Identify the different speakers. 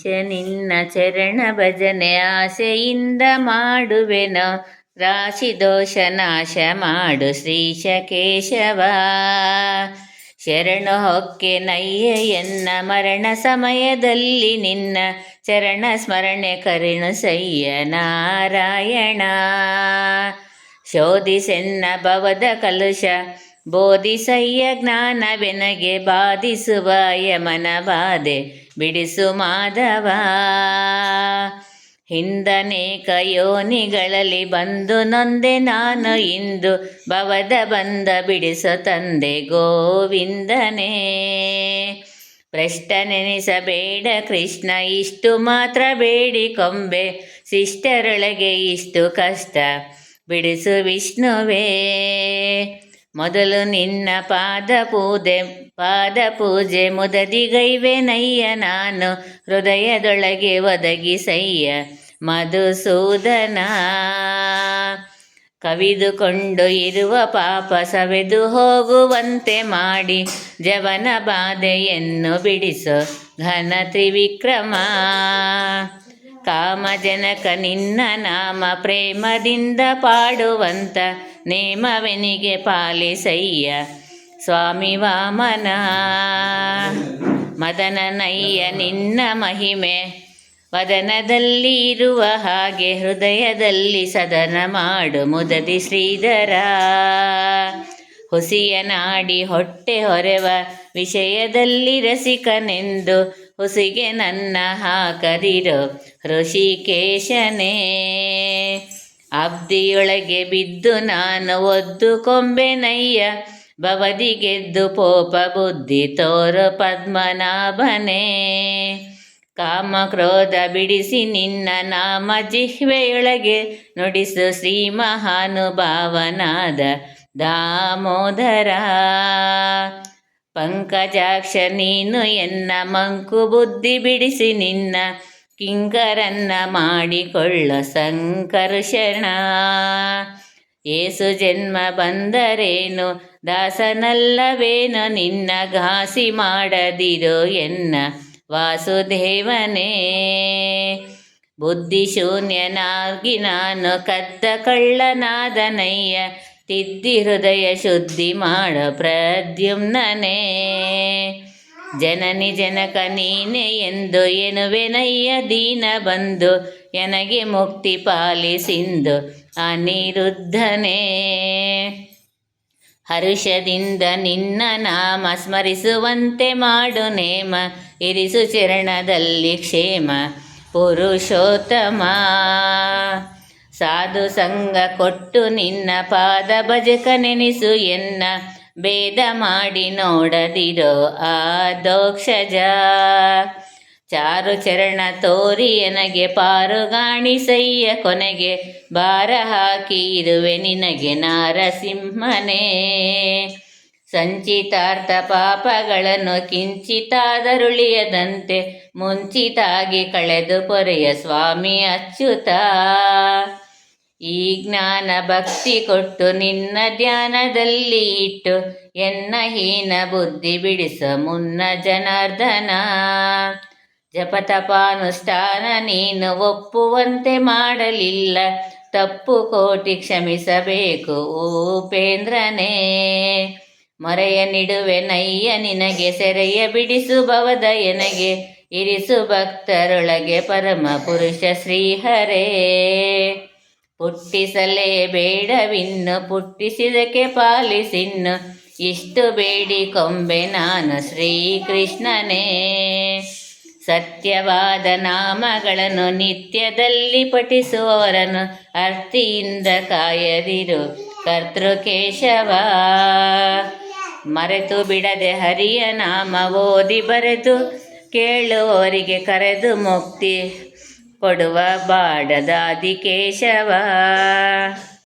Speaker 1: ನಿನ್ನ ಚರಣ ಭಜನೆ ಆಸೆಯಿಂದ ಮಾಡುವೆನೋ? ರಾಶಿ ದೋಷ ನಾಶ ಮಾಡು ಶ್ರೀಶ ಕೇಶವ. ಶರಣು ಹೊಕ್ಕೆ ನಯ್ಯೆಯನ್ನ ಮರಣ ಸಮಯದಲ್ಲಿ ನಿನ್ನ ಚರಣ ಸ್ಮರಣೆ ಕರುಣು ಸಯ್ಯ ನಾರಾಯಣ. ಶೋಧಿಸೆನ್ನ ಭವದ ಕಲುಷ ಬೋಧಿಸಯ್ಯ ಜ್ಞಾನವೆನಗೆ ಬಾಧಿಸುವ ಯಮನ ಬಾಧೆ ಬಿಡಿಸು ಮಾಧವ. ಹಿಂದನೇಕ ಯೋನಿಗಳಲ್ಲಿ ಬಂದು ನೊಂದೆ ನಾನು ಇಂದು ಭವದ ಬಂದ ಬಿಡಿಸು ತಂದೆ ಗೋವಿಂದನೇ. ಭ್ರಷ್ಟನೆನಿಸಬೇಡ ಕೃಷ್ಣ, ಇಷ್ಟು ಮಾತ್ರ ಬೇಡಿ ಕೊಂಬೆ, ಶಿಷ್ಟರೊಳಗೆ ಇಷ್ಟು ಕಷ್ಟ, ಬಿಡಿಸು ವಿಷ್ಣುವೇ. ಮೊದಲು ನಿನ್ನ ಪಾದ ಪೂಜೆ ಪಾದ ಪೂಜೆ ಮುದದಿಗೈವೆ ನಯ್ಯ ನಾನು, ಹೃದಯದೊಳಗೆ ಒದಗಿಸಯ್ಯ ಮಧುಸೂದನ. ಕವಿದುಕೊಂಡು ಇರುವ ಪಾಪ ಸವೆದು ಹೋಗುವಂತೆ ಮಾಡಿ ಜವನ ಬಾಧೆಯನ್ನು ಬಿಡಿಸು ಘನ ತ್ರಿವಿಕ್ರಮ. ಕಾಮಜನಕ ನಿನ್ನ ನಾಮ ಪ್ರೇಮದಿಂದ ಪಾಡುವಂತ ನೇಮವೆನಿಗೆ ಪಾಲಿಸಯ್ಯ. ಸ್ವಾಮಿ ವಾಮನ. ಮದನನಯ್ಯ ನಿನ್ನ ಮಹಿಮೆ. ವದನದಲ್ಲಿ ಇರುವ ಹಾಗೆ ಹೃದಯದಲ್ಲಿ ಸದನ ಮಾಡು ಮುದದಿ ಶ್ರೀಧರ. ಹುಸಿಯ ನಾಡಿ ಹೊಟ್ಟೆ ಹೊರೆವ ವಿಷಯದಲ್ಲಿ ರಸಿಕನೆಂದು ಹುಸಿಗೆ ನನ್ನ ಹಾಕದಿರೋ. ಋಷಿಕೇಶನೇ. ಅಬ್ದಿಯೊಳಗೆ ಬಿದ್ದು ನಾನು ಒದ್ದು ಕೊಂಬೆನಯ್ಯ ಬವದಿ ಗೆದ್ದು ಪೋಪ ಬುದ್ಧಿ ತೋರು ಪದ್ಮನಾಭನೇ. ಕಾಮ ಕ್ರೋಧ ಬಿಡಿಸಿ ನಿನ್ನ ನಾಮ ಜಿಹ್ವೆಯೊಳಗೆ ನುಡಿಸು ಶ್ರೀ ಮಹಾನುಭಾವನಾದ ದಾಮೋದರ. ಪಂಕಜಾಕ್ಷ ನೀನು ಎನ್ನ ಮಂಕು ಬುದ್ಧಿ ಬಿಡಿಸಿ ನಿನ್ನ ಕಿಂಕರನ್ನ ಮಾಡಿಕೊಳ್ಳ ಸಂಕರ್ಷಣ ಏಸು ಜನ್ಮ ಬಂದರೇನು? ದಾಸನಲ್ಲವೇನು? ನಿನ್ನ ಘಾಸಿ ಮಾಡದಿರೋ ಎನ್ನ ವಾಸುದೇವನೇ. ಬುದ್ಧಿಶೂನ್ಯನಾಗಿ ನಾನು ಕದ್ದ ಕಳ್ಳನಾದನಯ್ಯ, ತಿದ್ದಿ ಹೃದಯ ಶುದ್ಧಿ ಮಾಡ ಪ್ರದ್ಯುಮ್ನನೇ. ಜನನಿ ಜನಕ ನೀನೆ ಎಂದು ಎನುವೆನಯ್ಯ ದೀನ ಬಂದು, ಎನಗೆ ಮುಕ್ತಿ ಪಾಲಿಸಿಂದು ಅನಿರುದ್ಧನೇ. ಹರುಷದಿಂದ ನಿನ್ನ ನಾಮ ಸ್ಮರಿಸುವಂತೆ ಮಾಡು ನೇಮ, ಇರಿಸು ಚರಣದಲ್ಲಿ ಕ್ಷೇಮ, ಪುರುಷೋತ್ತಮ. ಸಾಧು ಸಂಗ ಕೊಟ್ಟು ನಿನ್ನ ಪಾದ ಭಜಕ ನೆನೆಸು ಎನ್ನ ಭೇದ ಮಾಡಿ ನೋಡದಿರೋ ಆ ದೋಕ್ಷಜ. ಚಾರು ಚರಣ ತೋರಿ ಎನಗೆ ಪಾರುಗಾಣಿಸಯ್ಯ ಕೊನೆಗೆ ಬಾರ ಹಾಕಿ ಇರುವೆ ನಿನಗೆ ನಾರಸಿಂಹನೇ. ಸಂಚಿತಾರ್ಥ ಪಾಪಗಳನ್ನು ಕಿಂಚಿತಾದರುಳಿಯದಂತೆ ಮುಂಚಿತಾಗಿ ಕಳೆದು ಪೊರೆಯ ಸ್ವಾಮಿ ಅಚ್ಯುತ. ಈ ಜ್ಞಾನ ಭಕ್ತಿ ಕೊಟ್ಟು ನಿನ್ನ ಧ್ಯಾನದಲ್ಲಿ ಇಟ್ಟು ಎನ್ನ ಹೀನ ಬುದ್ಧಿ ಬಿಡಿಸ ಮುನ್ನ ಜನಾರ್ದನ. ಜಪತಪಾನುಷ್ಠಾನ ನೀನು ಒಪ್ಪುವಂತೆ ಮಾಡಲಿಲ್ಲ. ತಪ್ಪು ಕೋಟಿ ಕ್ಷಮಿಸಬೇಕು ಉಪೇಂದ್ರನೇ. ಮರೆಯ ನಿಡುವೆ ನಯ್ಯ ನಿನಗೆ ಸೆರೆಯ ಬಿಡಿಸು ಭವದ ಎನಗೆ ಇರಿಸು ಭಕ್ತರೊಳಗೆ ಪರಮ ಪುರುಷ ಶ್ರೀಹರೇ. ಬೇಡವಿನ್ನು ಪುಟ್ಟಿಸಿದಕ್ಕೆ ಪಾಲಿಸಿನ್ನು ಇಷ್ಟು ಬೇಡಿ ಕೊಂಬೆ ನಾನು ಶ್ರೀಕೃಷ್ಣನೇ. ಸತ್ಯವಾದ ನಾಮಗಳನ್ನು ನಿತ್ಯದಲ್ಲಿ ಪಠಿಸುವವರನ್ನು ಅರ್ಥಿಯಿಂದ ಕಾಯದಿರು ಕರ್ತೃಕೇಶವ. ಮರೆತು ಬಿಡದೆ ಹರಿಯ ನಾಮ ಓದಿ ಬರೆದು ಕೇಳುವವರಿಗೆ ಕರೆದು ಮುಕ್ತಿ ಕೊಡುವ ಬಾಡದಾದಿ ಕೇಶವ